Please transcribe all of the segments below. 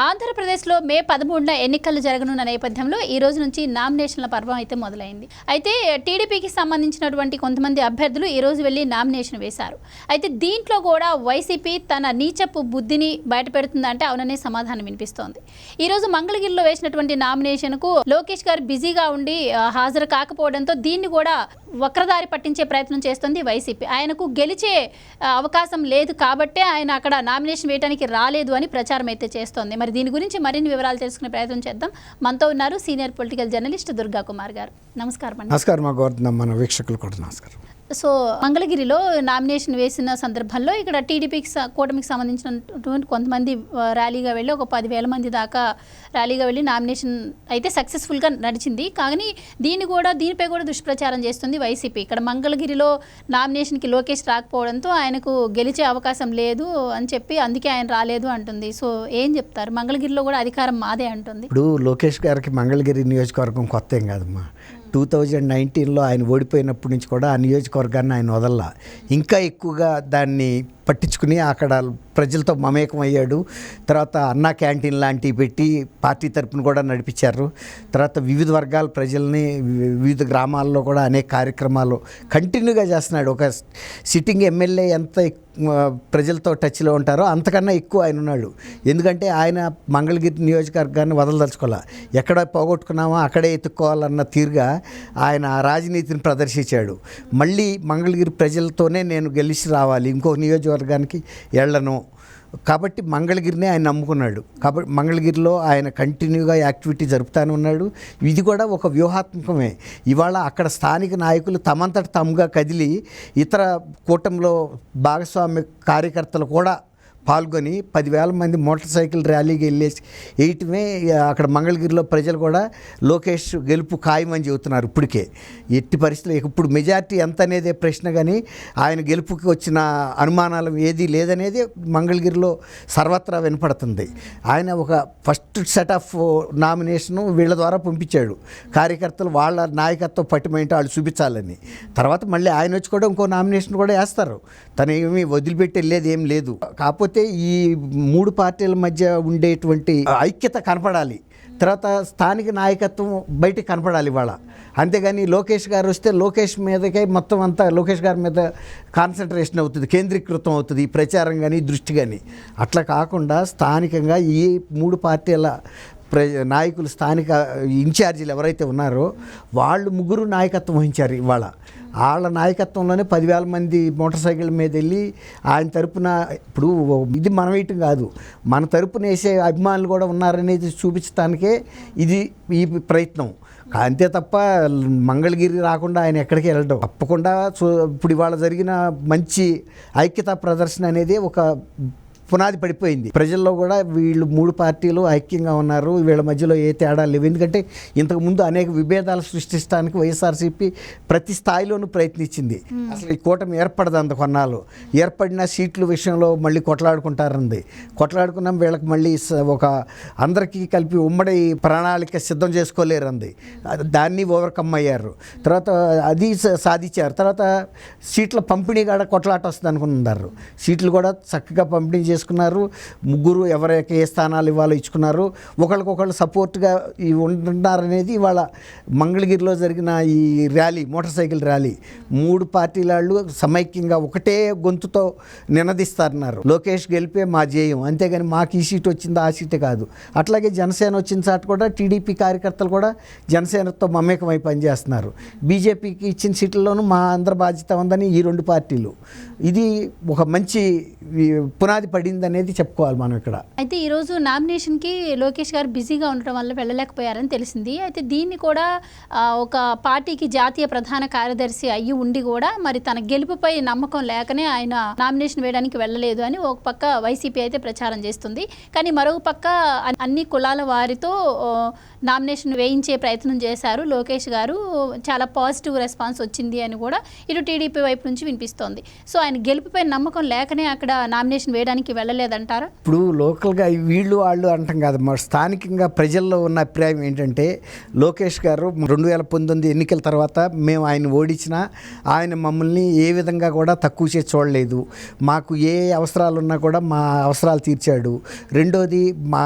ఆంధ్రప్రదేశ్లో మే పదమూడున ఎన్నికలు జరగనున్న నేపథ్యంలో ఈ రోజు నుంచి నామినేషన్ల పర్వం అయితే మొదలైంది. అయితే టీడీపీకి సంబంధించినటువంటి కొంతమంది అభ్యర్థులు ఈ రోజు వెళ్ళి నామినేషన్ వేశారు. అయితే దీంట్లో కూడా వైసీపీ తన నీచపు బుద్ధిని బయటపెడుతుందంటే అవుననే సమాధానం వినిపిస్తోంది. ఈ రోజు మంగళగిరిలో వేసినటువంటి నామినేషన్కు లోకేష్ గారు బిజీగా ఉండి హాజరు కాకపోవడంతో దీన్ని కూడా వక్రదారి పట్టించే ప్రయత్నం చేస్తుంది వైసీపీ. ఆయనకు గెలిచే అవకాశం లేదు కాబట్టే ఆయన అక్కడ నామినేషన్ వేయడానికి రాలేదు అని ప్రచారం అయితే చేస్తోంది. మరి దీని గురించి మరిన్ని వివరాలు తెలుసుకునే ప్రయత్నం చేద్దాం. మనతో ఉన్నారు senior political journalist Durga Kumar garu. నమస్కారం నమస్కారం మా గోవర్ధన మన వీక్షకులు కూడా నమస్కారం. సో మంగళగిరిలో నామినేషన్ వేసిన సందర్భంలో ఇక్కడ టీడీపీకి కూటమికి సంబంధించినటువంటి కొంతమంది ర్యాలీగా వెళ్ళి ఒక పదివేల మంది దాకా ర్యాలీగా వెళ్ళి నామినేషన్ అయితే సక్సెస్ఫుల్గా నడిచింది. కానీ దీన్ని కూడా దీనిపై కూడా దుష్ప్రచారం చేస్తుంది వైసీపీ. ఇక్కడ మంగళగిరిలో నామినేషన్కి లోకేష్ రాకపోవడంతో ఆయనకు గెలిచే అవకాశం లేదు అని చెప్పి అందుకే ఆయన రాలేదు అంటుంది. సో ఏం చెప్తారు? మంగళగిరిలో కూడా అధికారం మాదే అంటుంది. ఇప్పుడు లోకేష్ గారికి మంగళగిరి నియోజకవర్గం కొత్త ఏం కాదమ్మా? టూ థౌజండ్ నైన్టీన్లో ఆయన ఓడిపోయినప్పటి నుంచి కూడా ఆ నియోజకవర్గాన్ని ఆయన వదల్లా. ఇంకా ఎక్కువగా దాన్ని పట్టించుకుని అక్కడ ప్రజలతో మమేకం అయ్యాడు తర్వాత అన్నా క్యాంటీన్ లాంటివి పెట్టి పార్టీ తరపున కూడా నడిపించారు. తర్వాత వివిధ వర్గాల ప్రజల్ని వివిధ గ్రామాల్లో కూడా అనేక కార్యక్రమాలు కంటిన్యూగా చేస్తున్నాడు. ఒక సిట్టింగ్ ఎమ్మెల్యే ఎంత ప్రజలతో టచ్లో ఉంటారో అంతకన్నా ఎక్కువ ఆయన ఉన్నాడు. ఎందుకంటే ఆయన మంగళగిరి నియోజకవర్గాన్ని వదలదలుచుకోవాలి ఎక్కడ పోగొట్టుకున్నామో అక్కడే ఎత్తుక్కోవాలన్న తీరుగా ఆయన ఆ రాజనీతిని ప్రదర్శించాడు. మళ్ళీ మంగళగిరి ప్రజలతోనే నేను గెలిచి రావాలి. ఇంకో నియోజకవర్గానికి వెళ్ళను కాబట్టి మంగళగిరినే ఆయన నమ్ముకున్నాడు. కాబట్టి మంగళగిరిలో ఆయన కంటిన్యూగా యాక్టివిటీ జరుపుతానే ఉన్నాడు. ఇది కూడా ఒక వ్యూహాత్మకమే. ఇవాళ అక్కడ స్థానిక నాయకులు తమంతట తాముగా కదిలి ఇతర కూటమిలో భాగస్వామ్య కార్యకర్తలు కూడా పాల్గొని పదివేల మంది మోటార్ సైకిల్ ర్యాలీకి వెళ్ళేసి వేయటమే అక్కడ మంగళగిరిలో ప్రజలు కూడా లోకేష్ గెలుపు ఖాయమని చెబుతున్నారు ఇప్పటికే. ఎట్టి పరిస్థితులు ఇప్పుడు మెజార్టీ ఎంత అనేది ప్రశ్న కానీ ఆయన గెలుపుకి వచ్చిన అనుమానాలు ఏది లేదనేది మంగళగిరిలో సర్వత్రా వినపడుతుంది. ఆయన ఒక ఫస్ట్ సెట్ ఆఫ్ నామినేషను వీళ్ళ ద్వారా పంపించాడు. కార్యకర్తలు వాళ్ళ నాయకత్వం పట్టిమైంటే వాళ్ళు చూపించాలని. తర్వాత మళ్ళీ ఆయన వచ్చి కూడా ఇంకో నామినేషన్ కూడా వేస్తారు. తను ఏమీ వదిలిపెట్టి వెళ్ళేది ఏం లేదు. కాకపోతే ఈ మూడు పార్టీల మధ్య ఉండేటువంటి ఐక్యత కనపడాలి. తర్వాత స్థానిక నాయకత్వం బయటికి కనపడాలి ఇవాళ. అంతేగాని లోకేష్ గారు వస్తే లోకేష్ మీదకే మొత్తం అంతా లోకేష్ గారి మీద కాన్సన్ట్రేషన్ అవుతుంది కేంద్రీకృతం అవుతుంది ఈ ప్రచారం కానీ దృష్టి కానీ అట్లా కాకుండా స్థానికంగా ఈ మూడు పార్టీల ప్ర నాయకులు స్థానిక ఇన్ఛార్జీలు ఎవరైతే ఉన్నారో వాళ్ళు ముగ్గురు నాయకత్వం వహించారు ఇవాళ. వాళ్ళ నాయకత్వంలోనే పదివేల మంది మోటార్ సైకిల్ మీద వెళ్ళి ఆయన తరపున ఇప్పుడు ఇది మన వేయటం కాదు. మన తరపున వేసే అభిమానులు కూడా ఉన్నారనేది చూపించడానికే ఇది ఈ ప్రయత్నం. అంతే తప్ప మంగళగిరి రాకుండా ఆయన ఎక్కడికి వెళ్ళడం. తప్పకుండా చూ ఇప్పుడు ఇవాళ జరిగిన మంచి ఐక్యతా ప్రదర్శన అనేది ఒక పునాది పడిపోయింది. ప్రజల్లో కూడా వీళ్ళు మూడు పార్టీలు ఐక్యంగా ఉన్నారు. వీళ్ళ మధ్యలో ఏ తేడా లేవు. ఎందుకంటే ఇంతకుముందు అనేక విభేదాలు సృష్టించడానికి వైఎస్ఆర్సీపీ ప్రతి స్థాయిలోనూ ప్రయత్నించింది. అసలు ఈ కూటమి ఏర్పడదు అంత కొన్నాళ్ళు. ఏర్పడిన సీట్ల విషయంలో మళ్ళీ కొట్లాడుకుంటారంది. కొట్లాడుకున్నాం వీళ్ళకి మళ్ళీ ఒక అందరికీ కలిపి ఉమ్మడి ప్రణాళిక సిద్ధం చేసుకోలేరంది. దాన్ని ఓవర్కమ్ అయ్యారు. తర్వాత అది సాధించారు. తర్వాత సీట్ల పంపిణీ కూడా కొట్లాట వస్తుంది అనుకున్నారు సీట్లు కూడా చక్కగా పంపిణీ చేసుకున్నారు. ముగ్గురు ఎవరికి ఏ స్థానాలు ఇవ్వాలో ఇచ్చుకున్నారు. ఒకరికొకళ్ళు సపోర్ట్గా ఈ ఉంటున్నారనేది ఇవాళ మంగళగిరిలో జరిగిన ఈ ర్యాలీ మోటార్ సైకిల్ ర్యాలీ. మూడు పార్టీల వాళ్ళు సమైక్యంగా ఒకటే గొంతుతో నినదిస్తారన్నారు. లోకేష్ గెలిపే మా జేయం అంతేగాని మాకు ఈ సీట్ వచ్చింది ఆ సీటే కాదు. అట్లాగే జనసేన వచ్చిన చాటు కూడా టీడీపీ కార్యకర్తలు కూడా జనసేనతో మమేకమై పనిచేస్తున్నారు. బీజేపీకి ఇచ్చిన సీట్లలోనూ మా అందరి బాధ్యత ఉందని ఈ రెండు పార్టీలు. ఇది ఒక మంచి పునాది పడింది. అనేది చెప్పుకోవాలి మనం ఇక్కడ. అయితే ఈరోజు నామినేషన్కి లోకేష్ గారు బిజీగా ఉండటం వల్ల వెళ్ళలేకపోయారని తెలిసింది. అయితే దీన్ని కూడా ఒక పార్టీకి జాతీయ ప్రధాన కార్యదర్శి అయ్యి ఉండి కూడా మరి తన గెలుపుపై నమ్మకం లేకనే ఆయన నామినేషన్ వేయడానికి వెళ్ళలేదు అని ఒక పక్క వైసీపీ అయితే ప్రచారం చేస్తుంది. కానీ మరో పక్క అన్ని కులాల వారితో నామినేషన్ వేయించే ప్రయత్నం చేశారు లోకేష్ గారు. చాలా పాజిటివ్ రెస్పాన్స్ వచ్చింది అని కూడా ఇటు టీడీపీ వైపు నుంచి వినిపిస్తోంది. సో ఆయన గెలుపుపై నమ్మకం లేకనే అక్కడ నామినేషన్ వేయడానికి దగ్గరికి వెళ్ళలేదంటారా? ఇప్పుడు లోకల్గా వీళ్ళు వాళ్ళు అంటాం కాదు మా స్థానికంగా ప్రజల్లో ఉన్న అభిప్రాయం ఏంటంటే లోకేష్ గారు రెండు వేల పంతొమ్మిది ఎన్నికల తర్వాత మేము ఆయన ఓడించినా ఆయన మమ్మల్ని ఏ విధంగా కూడా తక్కువ చేసి చూడలేదు. మాకు ఏ అవసరాలు ఉన్నా కూడా మా అవసరాలు తీర్చాడు. రెండోది మా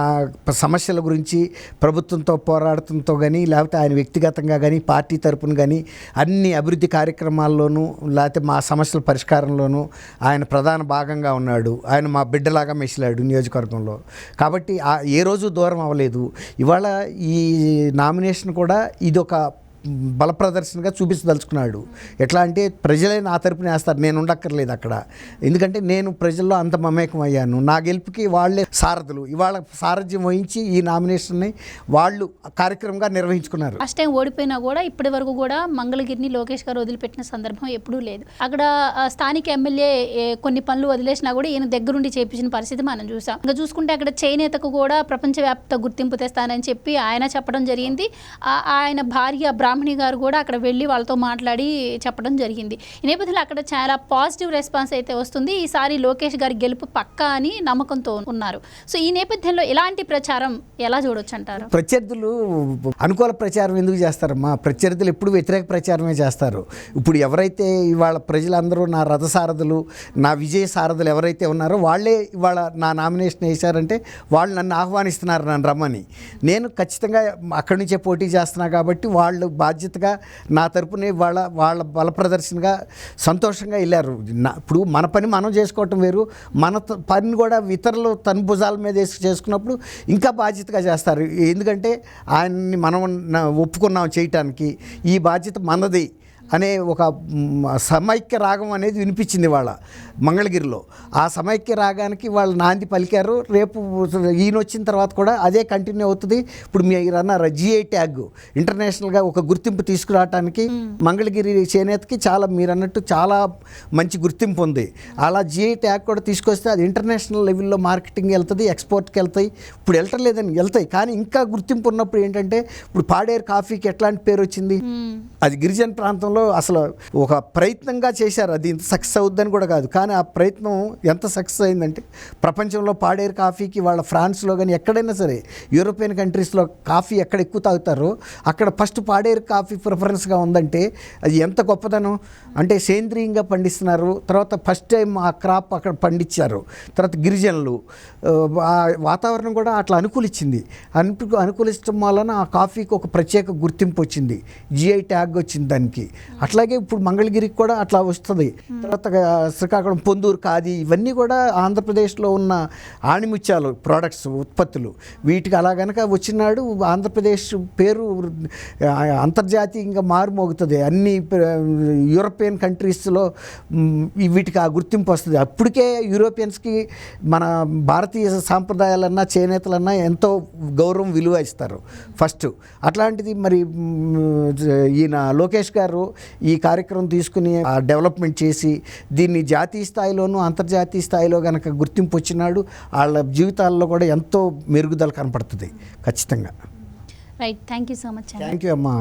సమస్యల గురించి ప్రభుత్వంతో పోరాడటంతో కానీ లేకపోతే ఆయన వ్యక్తిగతంగా కానీ పార్టీ తరపున కానీ అన్ని అభివృద్ధి కార్యక్రమాల్లోనూ లేకపోతే మా సమస్యల పరిష్కారంలోనూ ఆయన ప్రధాన భాగంగా ఉన్నాడు. ఆయన మా బిడ్డలాగా మెసిలాడు నియోజకవర్గంలో. కాబట్టి ఏ రోజు దూరం అవ్వలేదు. ఇవాళ ఈ నామినేషన్ కూడా ఇది ఒక బలప్రదర్శనగా చూపించదలుచుకున్నాడు. ఎట్లా అంటే ప్రజలే నా తరపున వేస్తారు నేను ఉండక్కర్లేదు అక్కడ. ఎందుకంటే నేను ప్రజల్లో అంత మమేకం అయ్యాను. నా గెలుపుకి వాళ్ళే సారథులు. ఇవాళ సారథ్యం వహించి ఈ నామినేషన్ని వాళ్ళు కార్యక్రమంగా నిర్వహించుకున్నారు. ఫస్ట్ టైం ఓడిపోయినా కూడా ఇప్పటి వరకు కూడా మంగళగిరిని లోకేష్ గారు వదిలిపెట్టిన సందర్భం ఎప్పుడూ లేదు. అక్కడ స్థానిక ఎమ్మెల్యే కొన్ని పనులు వదిలేసినా కూడా ఈయన దగ్గరుండి చేపించిన పరిస్థితి మనం చూసాం. ఇంకా చూసుకుంటే అక్కడ చేనేతకు కూడా ప్రపంచవ్యాప్త గుర్తింపు తెస్తానని చెప్పి ఆయన చెప్పడం జరిగింది. ఆ- ఆయన భార్య బ్రాహ్మణ గారు కూడా అక్కడ వెళ్ళి వాళ్ళతో మాట్లాడి చెప్పడం జరిగింది. ఈ నేపథ్యంలో అక్కడ చాలా పాజిటివ్ రెస్పాన్స్ అయితే వస్తుంది. ఈసారి లోకేష్ గారి గెలుపు పక్కా అని నమ్మకంతో ఉన్నారు. సో ఈ నేపథ్యంలో ఇలాంటి ప్రచారం ఎలా చూడొచ్చు అంటారు ప్రత్యర్థులు అనుకూల ప్రచారం ఎందుకు చేస్తారమ్మా? ప్రత్యర్థులు ఎప్పుడు వ్యతిరేక ప్రచారమే చేస్తారు. ఇప్పుడు ఎవరైతే ఇవాళ ప్రజలందరూ నా రథసారథులు నా విజయ సారథులు ఎవరైతే ఉన్నారో వాళ్ళే ఇవాళ నా నామినేషన్ వేశారంటే వాళ్ళు నన్ను ఆహ్వానిస్తున్నారు నన్ను రమ్మని. నేను ఖచ్చితంగా అక్కడి నుంచే పోటీ చేస్తున్నా కాబట్టి వాళ్ళు బాధ్యతగా నా తరపున వాళ్ళ వాళ్ళ బల ప్రదర్శనగా సంతోషంగా వెళ్ళారు. నా- ఇప్పుడు మన పని మనం చేసుకోవటం వేరు. మన త- పని కూడా ఇతరులు తన భుజాల మీద వేసి చేసుకున్నప్పుడు ఇంకా బాధ్యతగా చేస్తారు. ఎందుకంటే ఆయన్ని మనం ఒప్పుకున్నాం చేయటానికి. ఈ బాధ్యత మనది. అనే ఒక సమైక్య రాగం అనేది వినిపించింది వాళ్ళ మంగళగిరిలో. ఆ సమైక్య రాగానికి వాళ్ళు నాంది పలికారు. రేపు ఈయన వచ్చిన తర్వాత కూడా అదే కంటిన్యూ అవుతుంది. ఇప్పుడు మీరు అన్నారు జిఐ ట్యాగ్ ఇంటర్నేషనల్గా ఒక గుర్తింపు తీసుకురావడానికి మంగళగిరి చేనేతకి చాలా మీరు అన్నట్టు చాలా మంచి గుర్తింపు ఉంది. అలా జిఐ ట్యాగ్ కూడా తీసుకొస్తే అది ఇంటర్నేషనల్ లెవెల్లో మార్కెటింగ్ వెళ్తుంది ఎక్స్పోర్ట్కి వెళ్తాయి ఇప్పుడు వెళ్ళటలేదని వెళ్తాయి. కానీ ఇంకా గుర్తింపు ఉన్నప్పుడు ఏంటంటే ఇప్పుడు పాడేరు కాఫీకి ఎట్లాంటి పేరు వచ్చింది? అది గిరిజన ప్రాంతంలో అసలు ఒక ప్రయత్నంగా చేశారు. అది ఇంత సక్సెస్ అవుద్దని కూడా కాదు. కానీ ఆ ప్రయత్నం ఎంత సక్సెస్ అయిందంటే ప్రపంచంలో పాడేరు కాఫీకి వాళ్ళ ఫ్రాన్స్లో కానీ ఎక్కడైనా సరే యూరోపియన్ కంట్రీస్లో కాఫీ ఎక్కడ ఎక్కువ తాగుతారో అక్కడ ఫస్ట్ పాడేరు కాఫీ ప్రిఫరెన్స్గా ఉందంటే అది ఎంత గొప్పదనం? అంటే సేంద్రియంగా పండిస్తున్నారు. తర్వాత ఫస్ట్ టైం ఆ క్రాప్ అక్కడ పండించారు. తర్వాత గిరిజనులు. ఆ వాతావరణం కూడా అట్లా అనుకూలించింది అను అనుకూలించడం వలన ఆ కాఫీకి ఒక ప్రత్యేక గుర్తింపు వచ్చింది. జిఐ ట్యాగ్ వచ్చింది దానికి. అట్లాగే ఇప్పుడు మంగళగిరికి కూడా అట్లా వస్తుంది. తర్వాత శ్రీకాకుళం పొందూరు కాది ఇవన్నీ కూడా ఆంధ్రప్రదేశ్లో ఉన్న ఆణిముత్యాలు ప్రోడక్ట్స్ ఉత్పత్తులు. వీటికి అలా గనక వచ్చినాడు ఆంధ్రప్రదేశ్ పేరు అంతర్జాతీయంగా మారుమోగుతుంది. అన్ని యూరోపియన్ కంట్రీస్లో వీటికి ఆ గుర్తింపు వస్తుంది. అప్పటికే యూరోపియన్స్కి మన భారతీయ సాంప్రదాయాలన్నా చేనేతలన్నా ఎంతో గౌరవం విలువ ఇస్తారు. ఫస్ట్. అట్లాంటిది మరి ఈయన లోకేష్ గారు ఈ కార్యక్రమం తీసుకుని ఆ డెవలప్మెంట్ చేసి దీన్ని జాతీయ స్థాయిలోనూ అంతర్జాతీయ స్థాయిలో కనుక గుర్తింపు వచ్చినాడు వాళ్ళ జీవితాల్లో కూడా ఎంతో మెరుగుదల కనపడుతుంది. ఖచ్చితంగా. Right thank you so much thank you అమ్మా.